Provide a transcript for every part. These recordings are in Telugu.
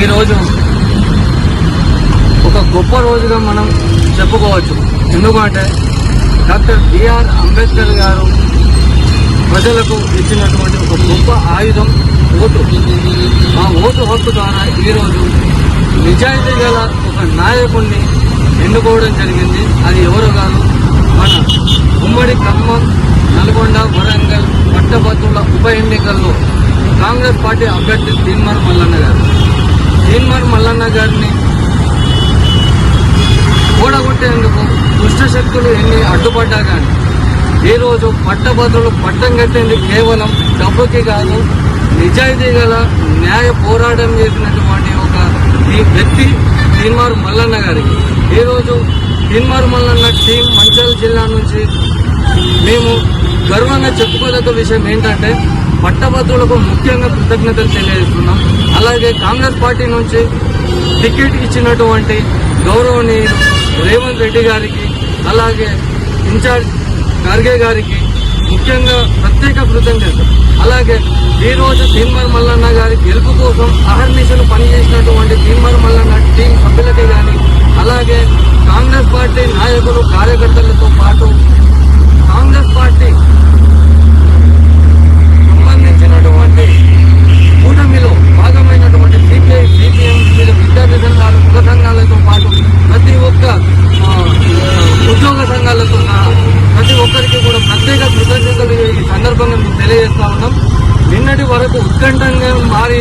ఈరోజు ఒక గొప్ప రోజుగా మనం చెప్పుకోవచ్చు. ఎందుకంటే డాక్టర్ బిఆర్ అంబేద్కర్ గారు ప్రజలకు ఇచ్చినటువంటి ఒక గొప్ప ఆయుధం ఓటు. ఆ ఓటు హక్కు ద్వారా ఈరోజు నిజాయితీ గల ఒక నాయకుడిని ఎన్నుకోవడం జరిగింది. అది ఎవరు కాదు మన ఉమ్మడి ఖమ్మం నల్గొండ వరంగల్ పట్టభద్రుల ఉప ఎన్నికల్లో కాంగ్రెస్ పార్టీ అభ్యర్థి తీన్మార్ మల్లన్న గారు. తీన్మార్ గారిని కూడగొట్టేందుకు దుష్ట శక్తులు ఎన్ని అడ్డుపడ్డా కానీ ఈ రోజు పట్టభద్రులు పట్టం కట్టేందుకు కేవలం డబ్బుకి కాదు నిజాయితీ గల న్యాయ పోరాటం చేసినటువంటి ఒక ఈ వ్యక్తి తీన్మారు మల్లన్న గారికి. ఈరోజు తీన్మారు మల్లన్న టీం మంచాల జిల్లా నుంచి మేము గర్వంగా చెప్పుకోదగ్గ విషయం ఏంటంటే పట్టభద్రులకు ముఖ్యంగా కృతజ్ఞతలు తెలియజేస్తున్నాం. అలాగే కాంగ్రెస్ పార్టీ నుంచి టికెట్ ఇచ్చినటువంటి గౌరవనీయులు రేవంత్ రెడ్డి గారికి అలాగే ఇన్ఛార్జ్ ఖర్గే గారికి ముఖ్యంగా ప్రత్యేక కృతజ్ఞతలు. అలాగే ఈ రోజు తీన్మర్ మల్లన్న గారి గెలుపు కోసం అహర్నిశలు పనిచేసినటువంటి తీన్మర్ మల్లన్న టీం సభ్యులకి కానీ అలాగే కాంగ్రెస్ పార్టీ నాయకులు కార్యకర్తలతో పాటు కాంగ్రెస్ పార్టీ ప్రతి ఒక్కరికి కూడా ప్రత్యేక కృతజ్ఞతలు ఈ సందర్భంగా మేము తెలియజేస్తా ఉన్నాం. నిన్నటి వరకు ఉత్కంఠంగా మారి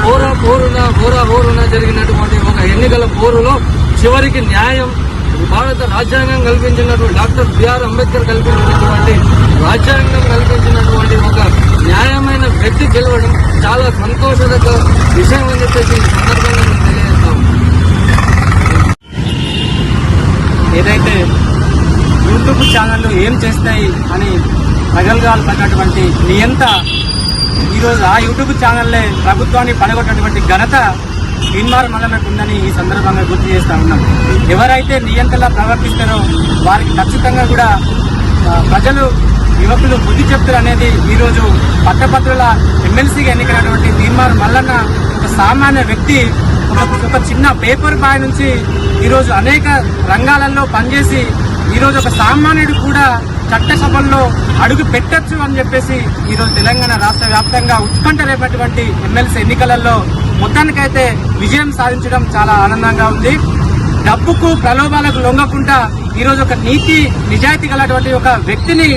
హోరా పోరున హోరా హోరున జరిగినటువంటి ఒక ఎన్నికల పోరులో చివరికి న్యాయం భారత రాజ్యాంగం కల్పించినటువంటి డాక్టర్ బిఆర్ అంబేద్కర్ కల్పించినటువంటి రాజ్యాంగం కల్పించినటువంటి ఒక న్యాయమైన వ్యక్తి గెలవడం చాలా సంతోషదక విషయం అని చెప్పేసి ఈ సందర్భంగా మేము తెలియజేస్తాం ఏదైతే యూట్యూబ్ ఛానళ్ళు ఏం చేస్తాయి అని ప్రగల్గాలు పడినటువంటి నియంత ఈరోజు ఆ యూట్యూబ్ ఛానల్లే ప్రభుత్వాన్ని పడగొట్టినటువంటి ఘనత తీన్మార్ మండలకు ఉందని ఈ సందర్భంగా గుర్తు చేస్తా ఉన్నాం. ఎవరైతే నియంతలా ప్రవర్తిస్తారో వారికి ఖచ్చితంగా కూడా ప్రజలు యువకులు బుద్ధి చెప్తారు అనేది ఈరోజు పట్టభద్రుల ఎమ్మెల్సీగా ఎన్నికైనటువంటి తీన్మార్ మల్లన్న ఒక సామాన్య వ్యక్తి ఒక ఒక చిన్న పేపర్ బాయ్ నుంచి ఈరోజు అనేక రంగాలలో పనిచేసి ఈరోజు ఒక సామాన్యుడు కూడా చట్టసభల్లో అడుగు పెట్టచ్చు అని చెప్పేసి ఈరోజు తెలంగాణ రాష్ట్ర వ్యాప్తంగా ఉత్కంఠ రేపటువంటి ఎమ్మెల్సీ ఎన్నికలలో మొత్తానికైతే విజయం సాధించడం చాలా ఆనందంగా ఉంది. డబ్బుకు ప్రలోభాలకు లొంగకుండా ఈరోజు ఒక నీతి నిజాయితీ గలటువంటి ఒక వ్యక్తిని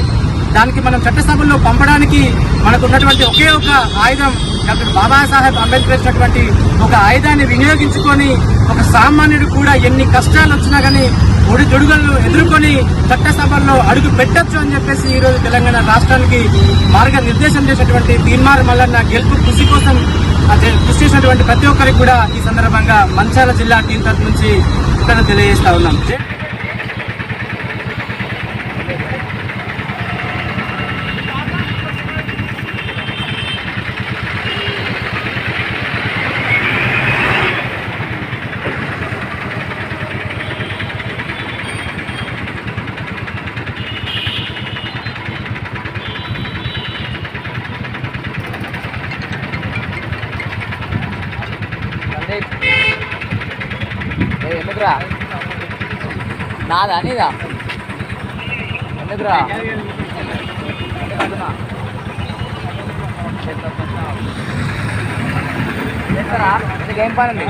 దానికి మనం చట్టసభల్లో పంపడానికి మనకు ఉన్నటువంటి ఒకే ఒక ఆయుధం డాక్టర్ బాబాసాహెబ్ అంబేద్కర్ ఇచ్చినటువంటి ఒక ఆయుధాన్ని వినియోగించుకొని ఒక సామాన్యుడు కూడా ఎన్ని కష్టాలు వచ్చినా కానీ ఒడి దొడుగులను ఎదుర్కొని చట్టసభల్లో అడుగు పెట్టొచ్చు అని చెప్పేసి ఈ రోజు తెలంగాణ రాష్ట్రానికి మార్గనిర్దేశం చేసినటువంటి తీర్మార్ మల్లన్న గెలుపు కృషి కోసం కృషి చేసినటువంటి ప్రతి ఒక్కరికి కూడా ఈ సందర్భంగా మంచాల జిల్లా టీం తరఫు నుంచి ఇక్కడ తెలియజేస్తా ఉన్నాం. ఎందుకురా? నాదా నీదా? ఎందుకురా? చేస్తారా నీకేం పని ఉంది?